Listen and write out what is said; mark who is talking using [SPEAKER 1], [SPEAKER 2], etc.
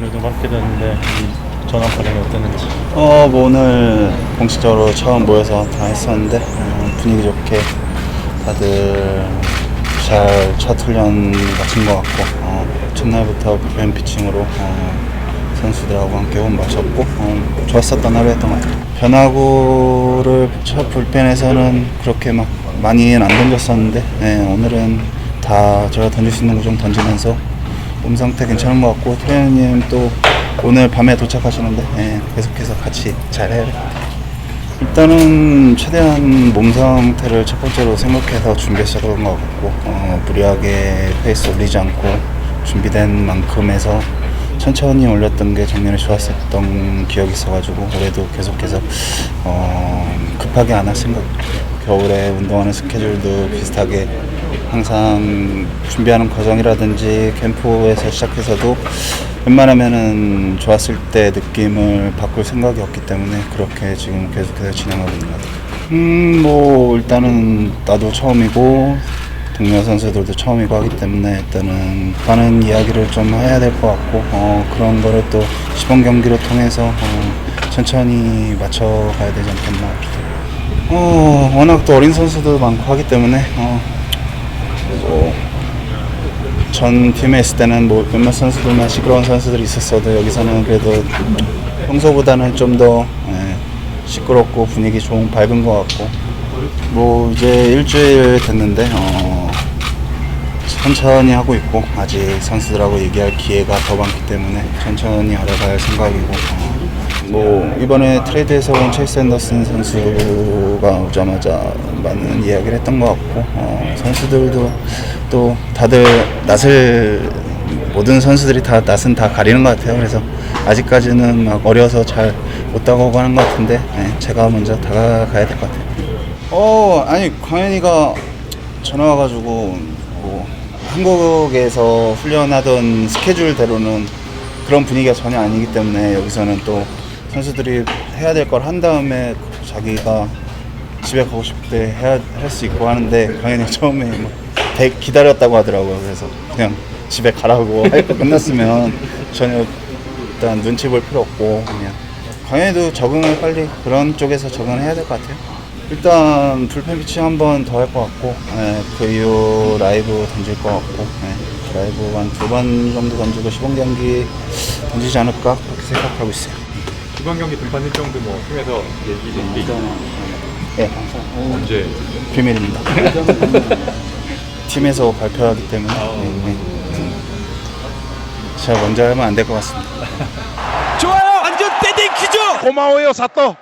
[SPEAKER 1] 좀 받게 됐는데 이 전환 과정이 어땠는지
[SPEAKER 2] 어, 뭐 오늘 공식적으로 처음 모여서 다 했었는데 어, 분위기 좋게 다들 잘첫 훈련 마친 것 같고 어, 첫날부터 불펜 피칭으로 어, 선수들하고 함께 호흡 맞췄고 어, 좋았었던 하루였던 것 같아요. 변화구를 첫 불펜에서는 그렇게 막 많이는 안 던졌었는데 네, 오늘은 다 제가 던질 수 있는 거좀 던지면서 몸 상태 괜찮은 것 같고 트레이너님 또 오늘 밤에 도착하시는데 예, 계속해서 같이 잘 해야 될것 같아요. 일단은 최대한 몸 상태를 첫 번째로 생각해서 준비했었던 것 같고 어, 무리하게 페이스 올리지 않고 준비된 만큼에서 천천히 올렸던 게 작년에 좋았었던 기억이 있어가지고 올해도 계속해서 어, 급하게 안 할 생각 겨울에 운동하는 스케줄도 비슷하게 항상 준비하는 과정이라든지 캠프에서 시작해서도 웬만하면은 좋았을 때 느낌을 바꿀 생각이 없기 때문에 그렇게 지금 계속해서 진행하고 있는 것 같아요. 음, 뭐 일단은 나도 처음이고 동료 선수들도 처음이고 하기 때문에 일단은 많은 이야기를 좀 해야 될 것 같고 어, 그런 거를 또 시범 경기를 통해서 어, 천천히 맞춰가야 되지 않겠나. 어, 워낙 또 어린 선수도 많고 하기 때문에 어, 뭐, 전 팀에 있을 때는 뭐 몇몇 선수들만 시끄러운 선수들이 있었어도 여기서는 그래도 평소보다는 좀더 예, 시끄럽고 분위기 좋은 밝은 것 같고. 뭐 이제 일주일 됐는데 어, 천천히 하고 있고 아직 선수들하고 얘기할 기회가 더 많기 때문에 천천히 알아갈 생각이고 어, 뭐 이번에 트레이드에서 온 체이스 앤더슨 선수가 오자마자 많은 이야기를 했던 것 같고 어, 선수들도 또 다들 낯을 모든 선수들이 다 낯은 다 가리는 것 같아요. 그래서 아직까지는 막 어려서 잘 못 다가오고 하는 것 같은데 예, 제가 먼저 다가가야 될 것 같아요. 어 아니 광현이가 전화 와가지고 뭐 한국에서 훈련하던 스케줄대로는 그런 분위기가 전혀 아니기 때문에 여기서는 또 선수들이 해야 될 걸 한 다음에 자기가 집에 가고 싶을 때 해야 할 수 있고 하는데 광현이 처음에 막 대- 기다렸다고 하더라고요. 그래서 그냥 집에 가라고 할거 끝났으면 전혀 일단 눈치 볼 필요 없고 그냥 광현이도 적응을 빨리 그런 쪽에서 적응을 해야 될 것 같아요. 일단 불펜 피칭 한번 더 할 것 같고 예, 그 이후 라이브 던질 것 같고 예, 라이브 한 두 번 정도 던지고 시범 경기 던지지 않을까 그렇게 생각하고 있어요.
[SPEAKER 3] 이번 경기 등판 일정도 뭐 팀에서 얘기 준비
[SPEAKER 2] 예,
[SPEAKER 3] 언제
[SPEAKER 2] 비밀입니다. 팀에서 발표하기 때문에 예, 예. 제가 먼저 하면 안 될 것 같습니다.
[SPEAKER 4] 좋아요. 완전 떼댕 퀴즈. 고마워요, 사또.